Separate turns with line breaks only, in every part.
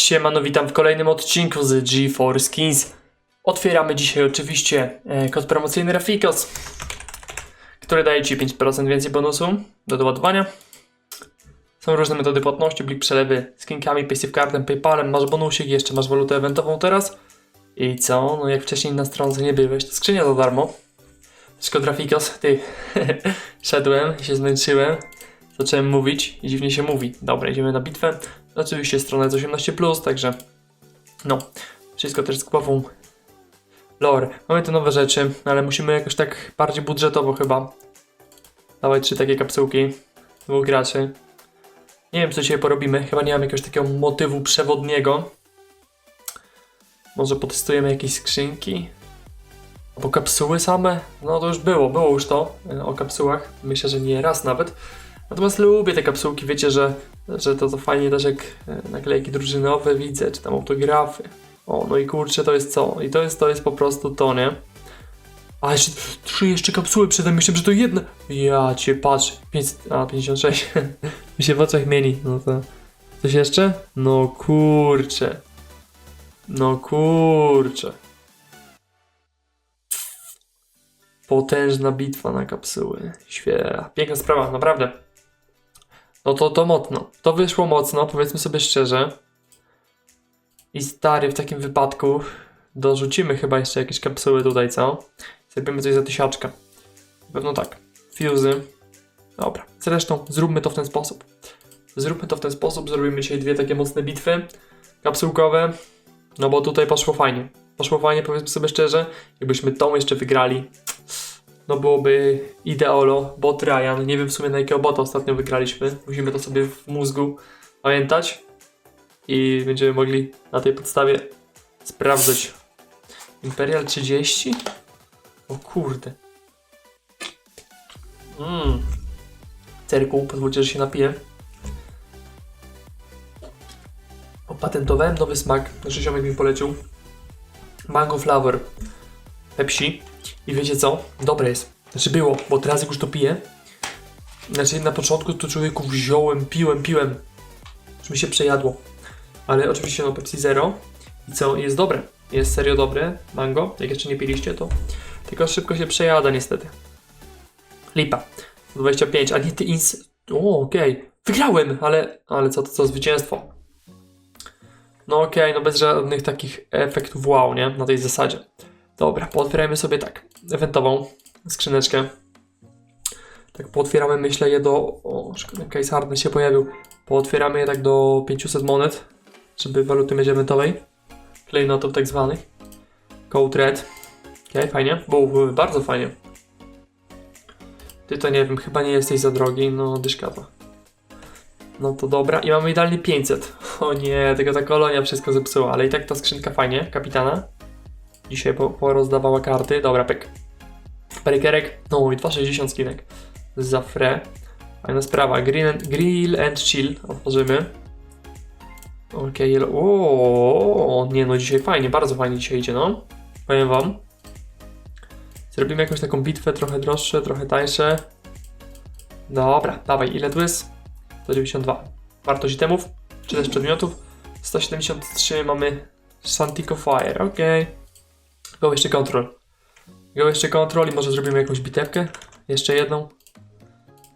Siemano, witam w kolejnym odcinku z G4 Skins. Otwieramy dzisiaj oczywiście e, kod promocyjny Rafikos, który daje Ci 5% więcej bonusu do doładowania. Są różne metody płatności, blik przelewy skinkami, Paysafe Paypalem, masz bonusik, jeszcze masz walutę eventową teraz. I co? No jak wcześniej na stronce nie byłeś, to skrzynia za darmo. Kod Rafikos, ty, szedłem i się zmęczyłem. Zacząłem mówić i dziwnie się mówi. Dobra, idziemy na bitwę. Oczywiście strona jest 18+, także no, wszystko też z głową. Lore, mamy te nowe rzeczy, ale musimy jakoś tak bardziej budżetowo chyba. Dawaj trzy takie kapsułki, dwóch graczy. Nie wiem co dzisiaj porobimy, chyba nie mam jakiegoś takiego motywu przewodniego. Może potestujemy jakieś skrzynki? Albo kapsuły same? No to już było, było już to e, o kapsułach. Myślę, że nie raz nawet. Natomiast lubię te kapsułki, wiecie, że, że to, to fajnie też jak e, naklejki drużynowe widzę, czy tam autografy. O, no i kurczę, to jest co? I to jest, to jest po prostu to, nie? A jeszcze trzy jeszcze kapsuły przede myślałem, że to jedna. Ja cię patrz, 500, a 56. Mi się w oczach mieli, no to. Coś jeszcze? No kurczę. No kurczę. Potężna bitwa na kapsuły. Świetna. Piękna sprawa, naprawdę. No to to mocno. To wyszło mocno, powiedzmy sobie szczerze. I stary, w takim wypadku dorzucimy chyba jeszcze jakieś kapsuły tutaj, co? Zrobimy coś za tysiaczkę. Na pewno tak. Fuzy. Dobra. Zresztą zróbmy to w ten sposób. Zróbmy to w ten sposób. Zrobimy dzisiaj dwie takie mocne bitwy kapsułkowe. No bo tutaj poszło fajnie. Poszło fajnie, powiedzmy sobie szczerze. Jakbyśmy tą jeszcze wygrali, no byłoby ideolo, bot Ryan. Nie wiem w sumie na jakiego bota ostatnio wygraliśmy. Musimy to sobie w mózgu pamiętać. I będziemy mogli na tej podstawie sprawdzać. Imperial 30? O kurde. Mmm. Cerku, pozwólcie, że się napiję. Opatentowałem nowy smak. Nasz ziomek mi polecił. Mango Flavor. Pepsi. I wiecie co? Dobre jest. Znaczy było, bo teraz jak już to piję, znaczy na początku to człowieku wziąłem, piłem, piłem. Mi się przejadło. Ale oczywiście no Pepsi Zero. I co? Jest dobre. Jest serio dobre. Mango. Jak jeszcze nie piliście to. Tylko szybko się przejada niestety. Lipa. 25. A nie ty ins... O, okej. Wygrałem! Ale, ale co to co zwycięstwo? No okej, no bez żadnych takich efektów wow, nie? Na tej zasadzie. Dobra, pootwierajmy sobie tak. Eventową skrzyneczkę. Tak, pootwieramy, myślę, je do. O, szkoda, case hardny się pojawił. Pootwieramy je tak do 500 monet, żeby waluty mieć eventowej. Klejnotów tak zwanych. Code red. Okej, fajnie. Byłoby bardzo fajnie. Ty to nie wiem, chyba nie jesteś za drogi, no dyszka to. No to dobra. I mamy idealnie 500. O nie, tylko ta kolonia wszystko zepsuła, ale i tak ta skrzynka fajnie, kapitana. Dzisiaj po, porozdawała karty. Dobra, pyk. Breakerek. No i 2,60 skinek. Za fre. Fajna sprawa. Grill and, grill and chill. Otworzymy. Okej, okay, o, nie no, dzisiaj fajnie, bardzo fajnie dzisiaj idzie, no. Powiem wam. Zrobimy jakąś taką bitwę, trochę droższe, trochę tańsze. Dobra, dawaj, ile tu jest? 192. Wartość itemów, czy też przedmiotów. 173 mamy Santico Fire, okej. Okay. Go jeszcze kontrol. Go jeszcze kontrol i może zrobimy jakąś bitewkę. Jeszcze jedną.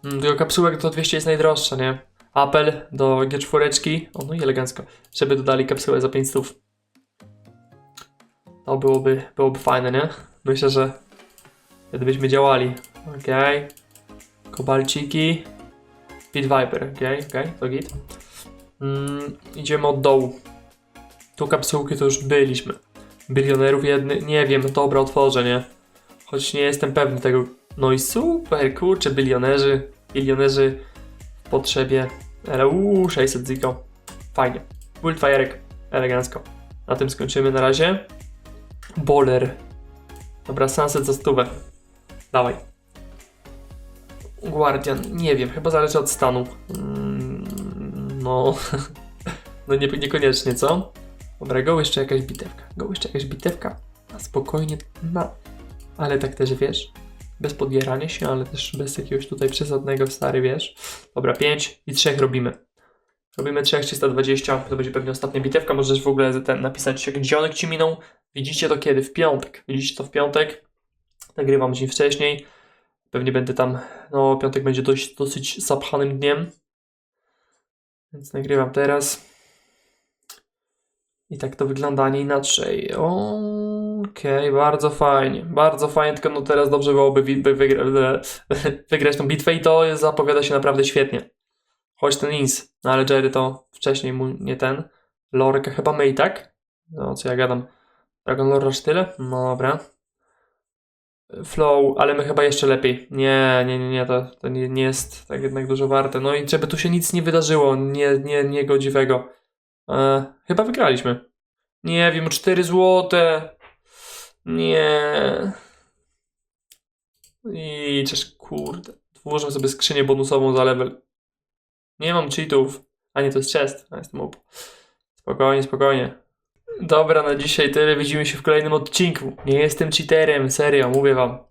Mm, Tylko kapsułek to 200 jest najdroższa, nie? Apel do G4. O, no i elegancko. Żeby dodali kapsułę za 500. To byłoby, byłoby fajne, nie? Myślę, że gdybyśmy działali. Okej. Okay. Kobalciki. Pit Viper. Okej, okay, okej, okay, to git. Mm, idziemy od dołu. Tu kapsułki to już byliśmy bilionerów jedny, nie wiem, dobra, otworzę, nie? Choć nie jestem pewny tego. No i super, kurczę, bilionerzy, bilionerzy w potrzebie, ale uuu, 600 ziko, fajnie. Bullfire'ek, elegancko. Na tym skończymy na razie. Boler. Dobra, Sunset za stówę. Dawaj. Guardian, nie wiem, chyba zależy od stanu. Mm, no, no nie, niekoniecznie, co? Dobra, go jeszcze jakaś bitewka. Go jeszcze jakaś bitewka. A spokojnie, na. Ale tak też wiesz. Bez podbierania się, ale też bez jakiegoś tutaj przesadnego stary, wiesz. Dobra, 5 i 3 robimy. Robimy 3320, to będzie pewnie ostatnia bitewka, możesz w ogóle ten napisać, jak dzionek ci minął. Widzicie to kiedy? W piątek. Widzicie to w piątek. Nagrywam dzień wcześniej. Pewnie będę tam, no piątek będzie dość, dosyć zapchanym dniem. Więc nagrywam teraz. I tak to wygląda, a nie inaczej. Okej, bardzo fajnie. Bardzo fajnie, tylko no teraz dobrze byłoby wygra, wygrać tą bitwę i to zapowiada się naprawdę świetnie. Choć ten Ins, no ale Jerry to wcześniej mu nie ten. Lorka chyba May, tak? No co ja gadam. Dragon Lore aż tyle? No dobra. Flow, ale my chyba jeszcze lepiej. Nie, nie, nie, nie, to, to nie, nie jest tak jednak dużo warte. No i żeby tu się nic nie wydarzyło, nie, nie, niegodziwego. E, chyba wygraliśmy. Nie wiem, 4 złote. Nie. I chociaż kurde. Włożę sobie skrzynię bonusową za level. Nie mam cheatów. A nie, to jest chest. A jestem up. Spokojnie, spokojnie. Dobra, na dzisiaj tyle. Widzimy się w kolejnym odcinku. Nie jestem cheaterem, serio, mówię wam.